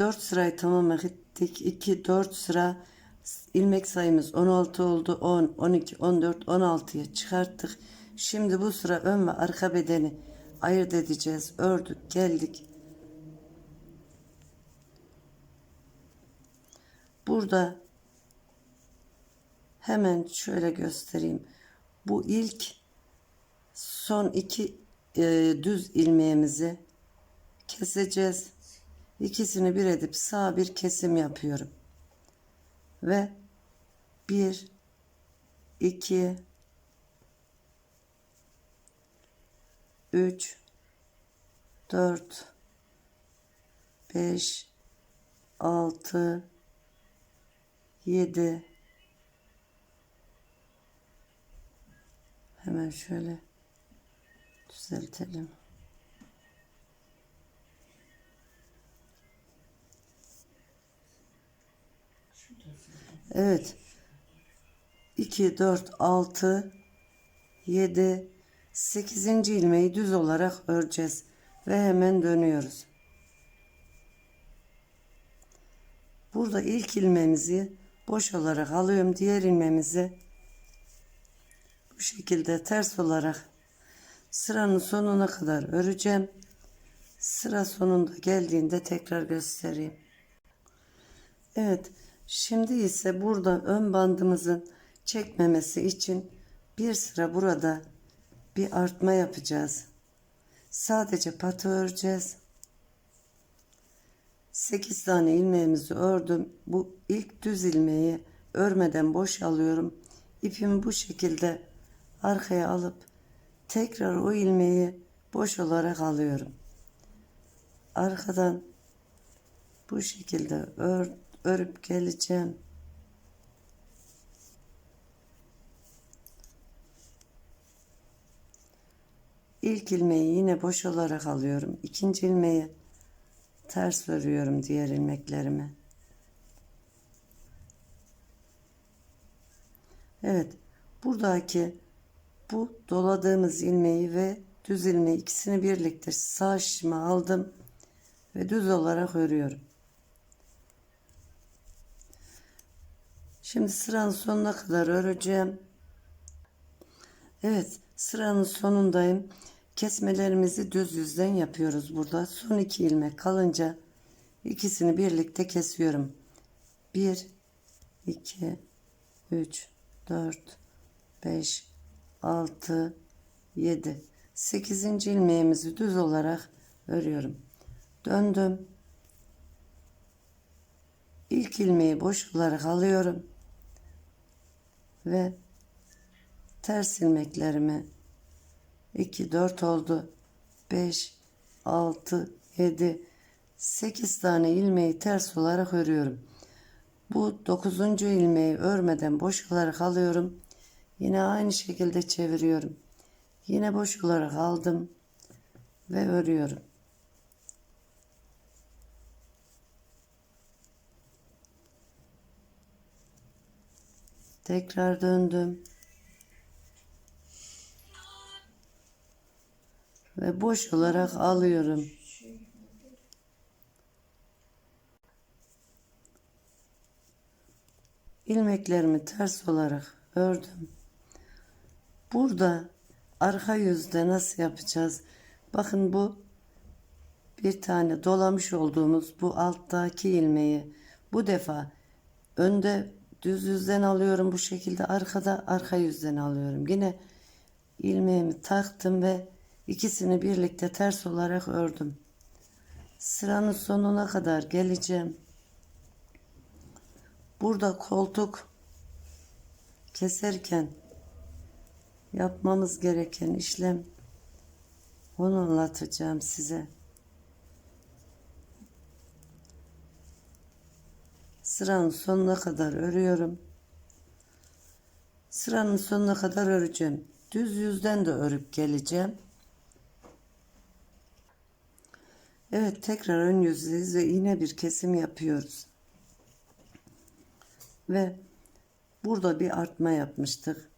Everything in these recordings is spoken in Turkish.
Evet. Biz 4 sırayı tamamladık. 2 4 sıra ilmek sayımız 16 oldu. 10 12 14 16'ya çıkarttık. Şimdi bu sıra ön ve arka bedeni ayırt edeceğiz. Ördük, geldik. Burada hemen şöyle göstereyim. Bu ilk son iki e, düz ilmeğimizi keseceğiz. İkisini bir edip sağ bir kesim yapıyorum. Ve bir, iki, üç, dört, beş, altı, yedi. Hemen şöyle düzeltelim. Evet. 2, 4, 6, 7, 8. ilmeği düz olarak öreceğiz. Ve hemen dönüyoruz. Burada ilk ilmeğimizi boş olarak alıyorum. Diğer ilmeğimizi bu şekilde ters olarak sıranın sonuna kadar öreceğim. Sıra sonunda geldiğinde tekrar göstereyim. Evet. Şimdi ise burada ön bandımızın çekmemesi için bir sıra burada bir artma yapacağız. Sadece patı öreceğiz. 8 tane ilmeğimizi ördüm. Bu ilk düz ilmeği örmeden boş alıyorum. İpimi bu şekilde arkaya alıp tekrar o ilmeği boş olarak alıyorum. Arkadan bu şekilde ör, örüp geleceğim. İlk ilmeği yine boş olarak alıyorum. İkinci ilmeği ters örüyorum diğer ilmeklerimi. Evet. Buradaki bu doladığımız ilmeği ve düz ilmeği ikisini birlikte sağ şişime aldım ve düz olarak örüyorum. Şimdi sıranın sonuna kadar öreceğim. Evet sıranın sonundayım. Kesmelerimizi düz yüzden yapıyoruz burada. Son iki ilmek kalınca ikisini birlikte kesiyorum. 1 2 3 4 5 6 7 8. ilmeğimizi düz olarak örüyorum. Döndüm. İlk ilmeği boş olarak alıyorum ve ters ilmeklerimi 2 4 oldu 5 6 7 8 tane ilmeği ters olarak örüyorum. Bu 9. ilmeği örmeden boş olarak alıyorum. Yine aynı şekilde çeviriyorum. Yine boş olarak aldım ve örüyorum. Tekrar döndüm. Ve boş olarak alıyorum. ilmeklerimi ters olarak ördüm. Burada arka yüzde nasıl yapacağız? Bakın bu bir tane dolamış olduğumuz bu alttaki ilmeği bu defa önde düz yüzden alıyorum bu şekilde arkada arka yüzden alıyorum. Yine ilmeğimi taktım ve ikisini birlikte ters olarak ördüm. Sıranın sonuna kadar geleceğim. Burada koltuk keserken yapmamız gereken işlem onu anlatacağım size. Sıranın sonuna kadar örüyorum. Sıranın sonuna kadar öreceğim. Düz yüzden de örüp geleceğim. Evet tekrar ön yüzdeyiz ve yine bir kesim yapıyoruz. Ve burada bir artma yapmıştık.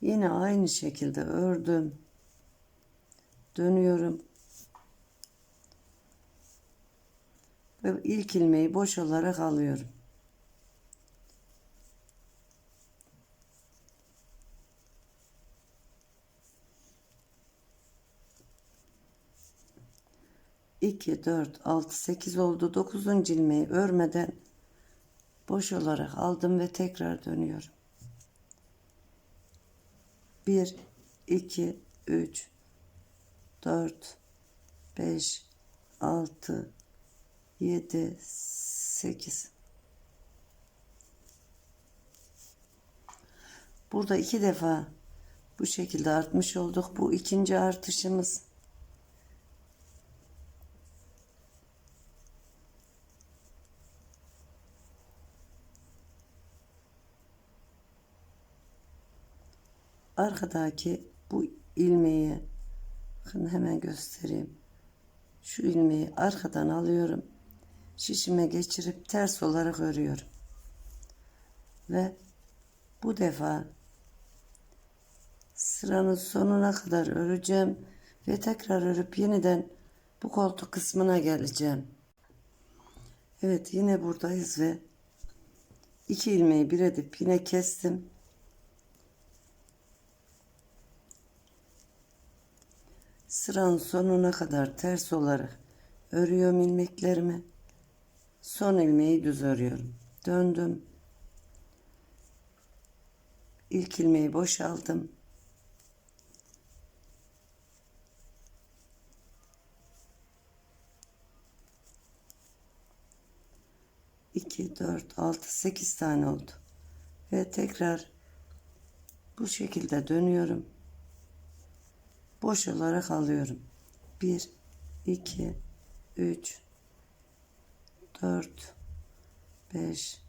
Yine aynı şekilde ördüm. Dönüyorum. Ve ilk ilmeği boş olarak alıyorum. İki, dört, altı, sekiz oldu. Dokuzuncu ilmeği örmeden boş olarak aldım ve tekrar dönüyorum. Bir, iki, üç, dört, beş, altı, 7 8 Burada iki defa bu şekilde artmış olduk. Bu ikinci artışımız. Arkadaki bu ilmeği hemen göstereyim. Şu ilmeği arkadan alıyorum şişime geçirip ters olarak örüyorum. Ve bu defa sıranın sonuna kadar öreceğim ve tekrar örüp yeniden bu koltuk kısmına geleceğim. Evet yine buradayız ve iki ilmeği bir edip yine kestim. Sıranın sonuna kadar ters olarak örüyorum ilmeklerimi. Son ilmeği düz örüyorum. Döndüm. İlk ilmeği boşaldım. İki, dört, altı, sekiz tane oldu. Ve tekrar bu şekilde dönüyorum. Boş olarak alıyorum. Bir, iki, üç, 4 5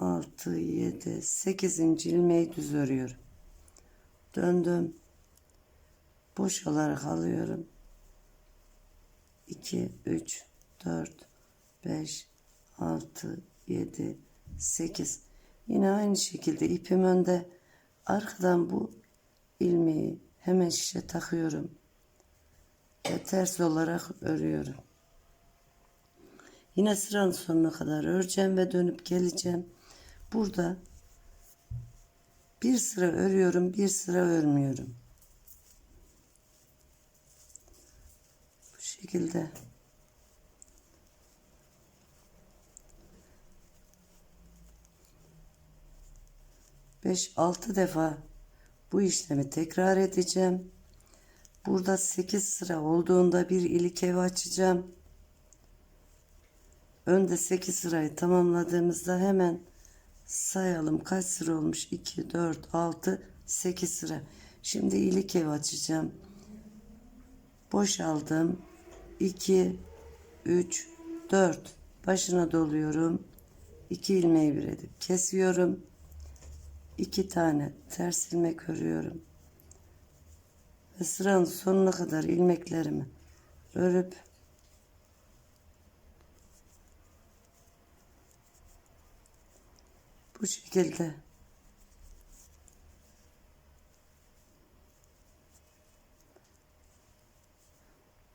6 7 8. ilmeği düz örüyorum. Döndüm. Boş olarak alıyorum. 2 3 4 5 6 7 8 Yine aynı şekilde ipim önde. Arkadan bu ilmeği hemen şişe takıyorum. Ve ters olarak örüyorum. Yine sıranın sonuna kadar öreceğim ve dönüp geleceğim. Burada bir sıra örüyorum, bir sıra örmüyorum. Bu şekilde. Beş altı defa bu işlemi tekrar edeceğim. Burada 8 sıra olduğunda bir ilik ev açacağım. Önde 8 sırayı tamamladığımızda hemen sayalım. Kaç sıra olmuş? 2 4 6 8 sıra. Şimdi ilik ev açacağım. Boşaldım 2 3 4 başına doluyorum. 2 ilmeği bir edip kesiyorum. 2 tane ters ilmek örüyorum. Ve sıranın sonuna kadar ilmeklerimi örüp Bu şekilde.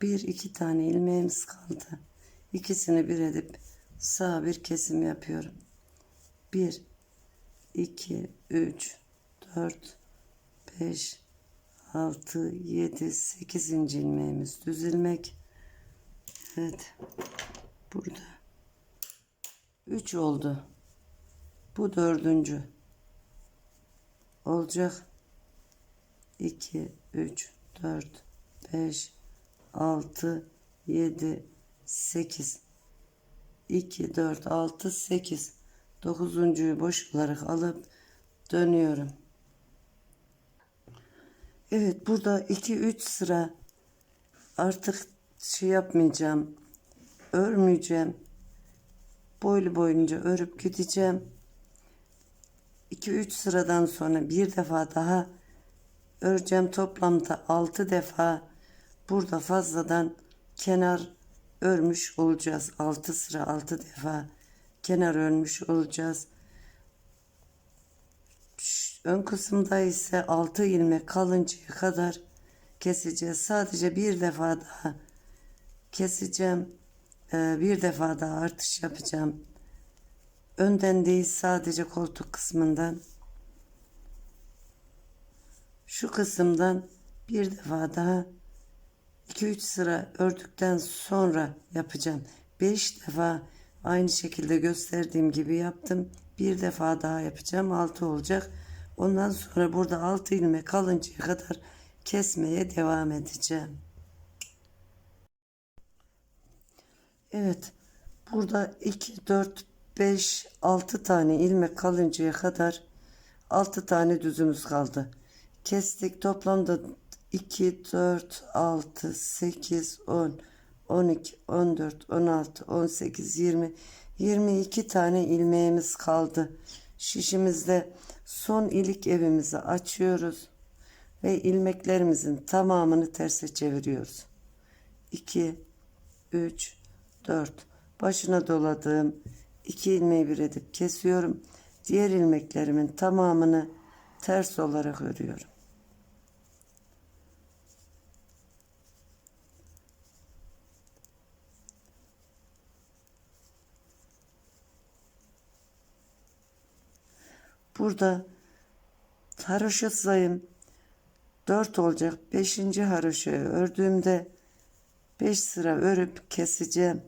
Bir iki tane ilmeğimiz kaldı. İkisini bir edip sağ bir kesim yapıyorum. Bir, iki, üç, dört, beş, altı, yedi, sekizinci ilmeğimiz düz ilmek. Evet. Burada. Üç oldu. Bu dördüncü. Olacak. 2, 3, 4, 5, 6, 7, 8. 2, 4, 6, 8. Dokuzuncuyu boş olarak alıp dönüyorum. Evet burada 2-3 sıra artık şey yapmayacağım. Örmeyeceğim. Boylu boyunca örüp gideceğim. 2-3 sıradan sonra bir defa daha öreceğim. Toplamda 6 defa burada fazladan kenar örmüş olacağız. 6 sıra 6 defa kenar örmüş olacağız. Ön kısımda ise 6 ilmek kalıncaya kadar keseceğiz. Sadece bir defa daha keseceğim. e, bir defa daha artış yapacağım. Önden değil sadece koltuk kısmından. Şu kısımdan bir defa daha 2-3 sıra ördükten sonra yapacağım. 5 defa aynı şekilde gösterdiğim gibi yaptım. Bir defa daha yapacağım. 6 olacak. Ondan sonra burada 6 ilmek kalıncaya kadar kesmeye devam edeceğim. Evet. Burada 2, 4, 5, 6 tane ilmek kalıncaya kadar 6 tane düzümüz kaldı. Kestik. Toplamda 2, 4, 6, 8, 10, 12, 14, 16, 18, 20, 22 tane ilmeğimiz kaldı. Şişimizde son ilik evimizi açıyoruz ve ilmeklerimizin tamamını terse çeviriyoruz. 2, 3, 4. Başına doladığım iki ilmeği bir edip kesiyorum. Diğer ilmeklerimin tamamını ters olarak örüyorum. Burada haroşa sayım 4 olacak. 5. haroşayı ördüğümde 5 sıra örüp keseceğim.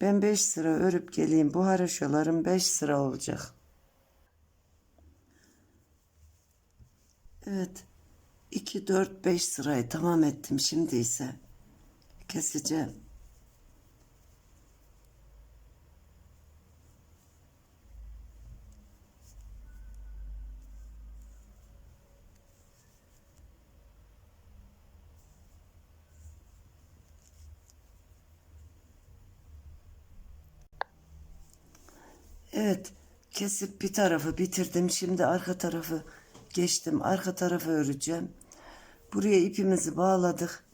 Ben 5 sıra örüp geleyim. Bu haroşalarım 5 sıra olacak. Evet. 2, 4, 5 sırayı tamam ettim. Şimdi ise keseceğim. Evet, kesip bir tarafı bitirdim. Şimdi arka tarafı geçtim. Arka tarafı öreceğim. Buraya ipimizi bağladık.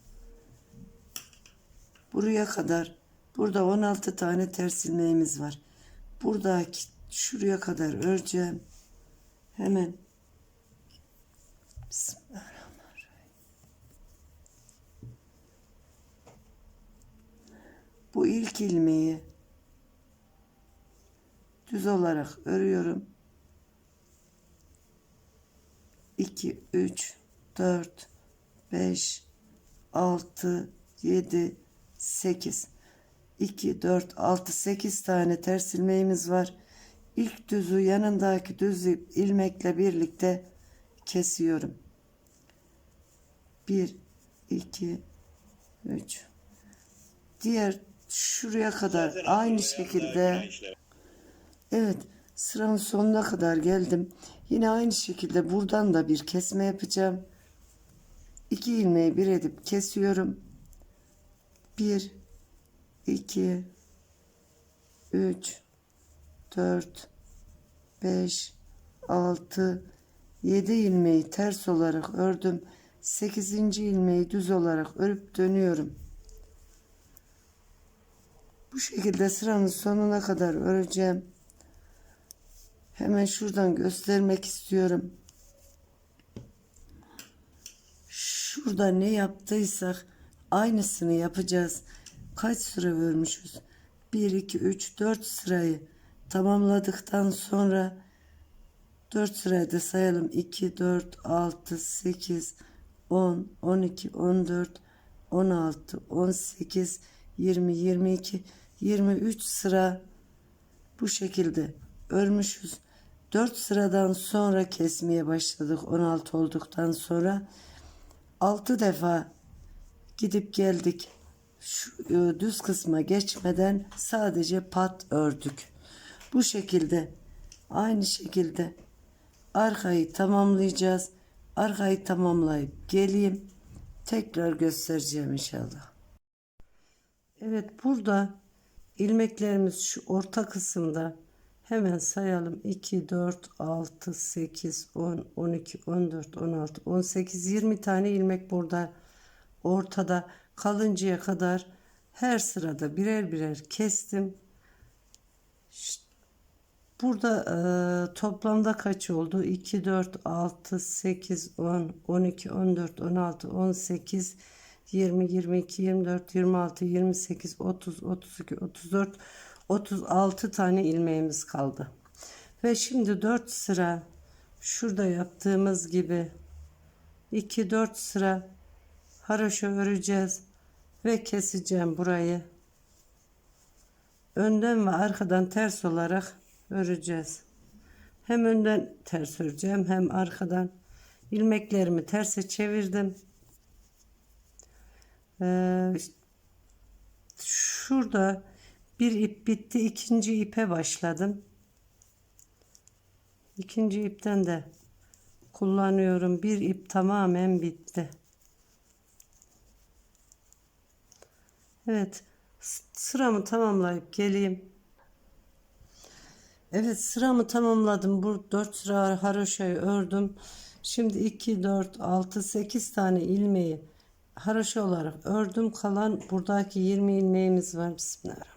Buraya kadar burada 16 tane ters ilmeğimiz var. Buradaki şuraya kadar öreceğim. Hemen Bismillahirrahmanirrahim. Bu ilk ilmeği düz olarak örüyorum. 2 3 4 5 6 7 8 2 4 6 8 tane ters ilmeğimiz var. İlk düzü yanındaki düz ilmekle birlikte kesiyorum. 1 2 3 Diğer şuraya kadar aynı şekilde Evet, sıranın sonuna kadar geldim. Yine aynı şekilde buradan da bir kesme yapacağım. İki ilmeği bir edip kesiyorum. Bir, iki, üç, dört, beş, altı, yedi ilmeği ters olarak ördüm. Sekizinci ilmeği düz olarak örüp dönüyorum. Bu şekilde sıranın sonuna kadar öreceğim. Hemen şuradan göstermek istiyorum. Şurada ne yaptıysak aynısını yapacağız. Kaç sıra örmüşüz? 1, 2, 3, 4 sırayı tamamladıktan sonra 4 sırayı da sayalım. 2, 4, 6, 8, 10, 12, 14, 16, 18, 20, 22, 23 sıra bu şekilde örmüşüz. 4 sıradan sonra kesmeye başladık 16 olduktan sonra. 6 defa gidip geldik. Şu e, düz kısma geçmeden sadece pat ördük. Bu şekilde aynı şekilde arkayı tamamlayacağız. Arkayı tamamlayıp geleyim. Tekrar göstereceğim inşallah. Evet burada ilmeklerimiz şu orta kısımda Hemen sayalım. 2, 4, 6, 8, 10, 12, 14, 16, 18, 20 tane ilmek burada ortada kalıncaya kadar her sırada birer birer kestim. Burada e, toplamda kaç oldu? 2, 4, 6, 8, 10, 12, 14, 16, 18, 20, 22, 24, 26, 28, 30, 32, 34, 36 tane ilmeğimiz kaldı. Ve şimdi 4 sıra şurada yaptığımız gibi 2 4 sıra haroşa öreceğiz ve keseceğim burayı. Önden ve arkadan ters olarak öreceğiz. Hem önden ters öreceğim hem arkadan ilmeklerimi terse çevirdim. Ee, şurada bir ip bitti. ikinci ipe başladım. İkinci ipten de kullanıyorum. Bir ip tamamen bitti. Evet. Sıramı tamamlayıp geleyim. Evet sıramı tamamladım. Bu 4 sıra haroşayı ördüm. Şimdi 2, 4, 6, 8 tane ilmeği haroşa olarak ördüm. Kalan buradaki 20 ilmeğimiz var. Bismillahirrahmanirrahim.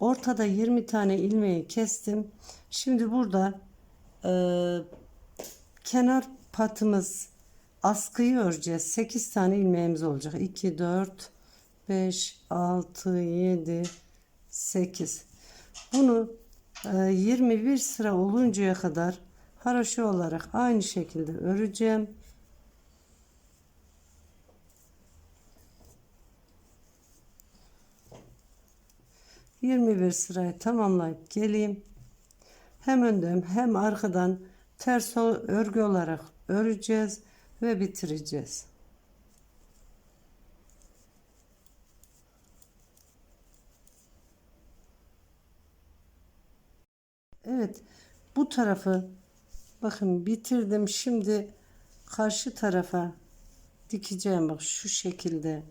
Ortada 20 tane ilmeği kestim. Şimdi burada e, kenar patımız askıyı öreceğiz. 8 tane ilmeğimiz olacak. 2 4 5 6 7 8 bunu e, 21 sıra oluncaya kadar haroşa olarak aynı şekilde öreceğim. Yirmi bir sırayı tamamlayıp geleyim. Hem önden hem arkadan ters örgü olarak öreceğiz ve bitireceğiz. Evet bu tarafı bakın bitirdim şimdi karşı tarafa dikeceğim bak şu şekilde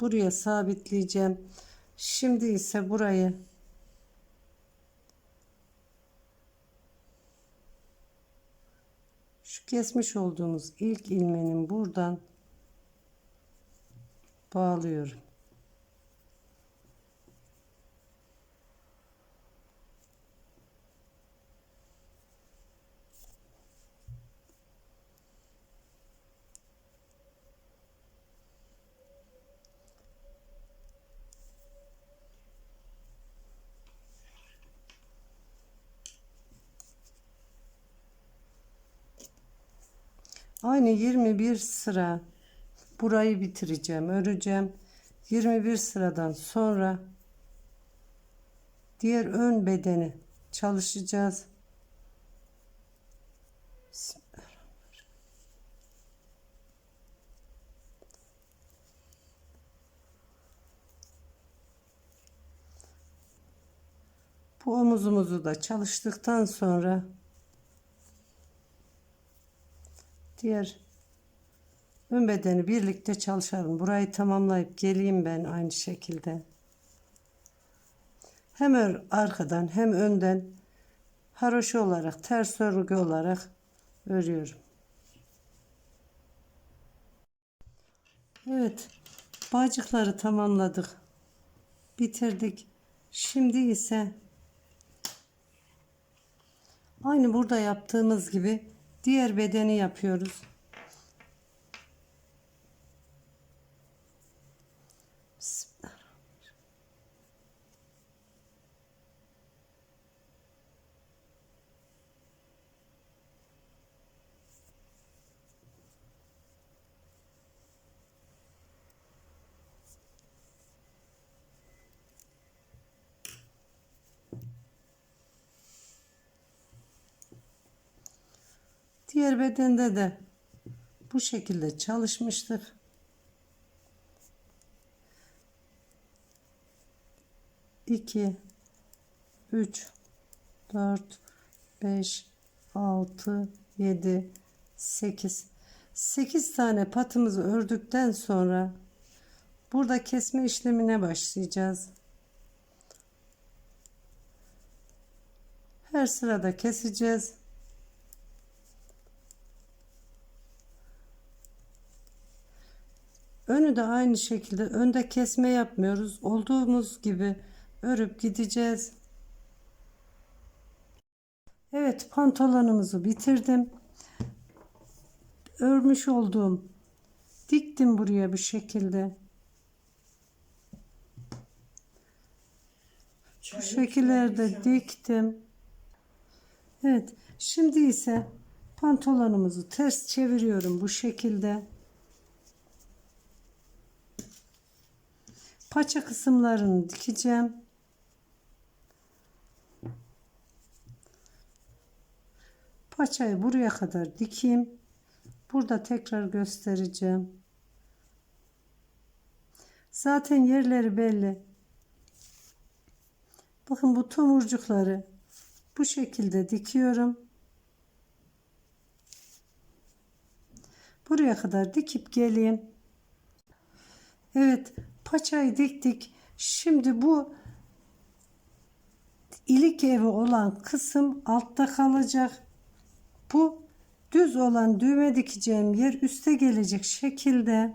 buraya sabitleyeceğim. Şimdi ise burayı şu kesmiş olduğumuz ilk ilmeğin buradan bağlıyorum Aynı 21 sıra burayı bitireceğim, öreceğim. 21 sıradan sonra diğer ön bedeni çalışacağız. Bu omuzumuzu da çalıştıktan sonra diğer ön bedeni birlikte çalışalım. Burayı tamamlayıp geleyim ben aynı şekilde. Hem arkadan hem önden haroşa olarak ters örgü olarak örüyorum. Evet. Bağcıkları tamamladık. Bitirdik. Şimdi ise aynı burada yaptığımız gibi diğer bedeni yapıyoruz. Diğer bedende de bu şekilde çalışmıştık. İki, üç, dört, beş, altı, yedi, sekiz. Sekiz tane patımızı ördükten sonra burada kesme işlemine başlayacağız. Her sırada keseceğiz. Önü de aynı şekilde önde kesme yapmıyoruz. Olduğumuz gibi örüp gideceğiz. Evet pantolonumuzu bitirdim. Örmüş olduğum diktim buraya bir şekilde. Bu şekillerde diktim. Evet şimdi ise pantolonumuzu ters çeviriyorum bu şekilde. Paça kısımlarını dikeceğim. Paçayı buraya kadar dikeyim. Burada tekrar göstereceğim. Zaten yerleri belli. Bakın bu tomurcukları bu şekilde dikiyorum. Buraya kadar dikip geleyim. Evet, paçayı diktik. Şimdi bu ilik evi olan kısım altta kalacak. Bu düz olan düğme dikeceğim yer üste gelecek şekilde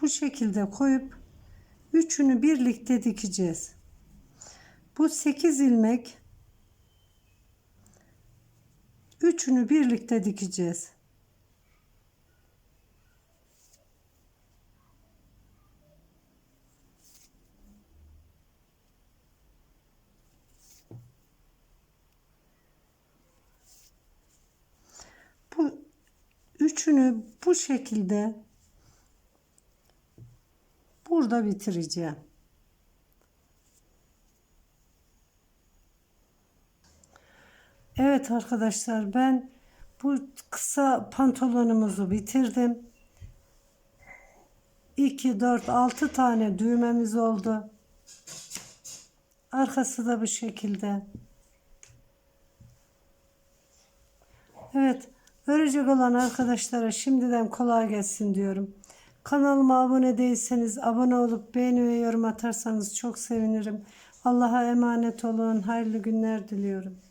bu şekilde koyup üçünü birlikte dikeceğiz. Bu 8 ilmek üçünü birlikte dikeceğiz. Bu üçünü bu şekilde burada bitireceğim. Evet arkadaşlar ben bu kısa pantolonumuzu bitirdim. 2 4 6 tane düğmemiz oldu. Arkası da bu şekilde. Evet, örecek olan arkadaşlara şimdiden kolay gelsin diyorum. Kanalıma abone değilseniz abone olup beğeni ve yorum atarsanız çok sevinirim. Allah'a emanet olun. Hayırlı günler diliyorum.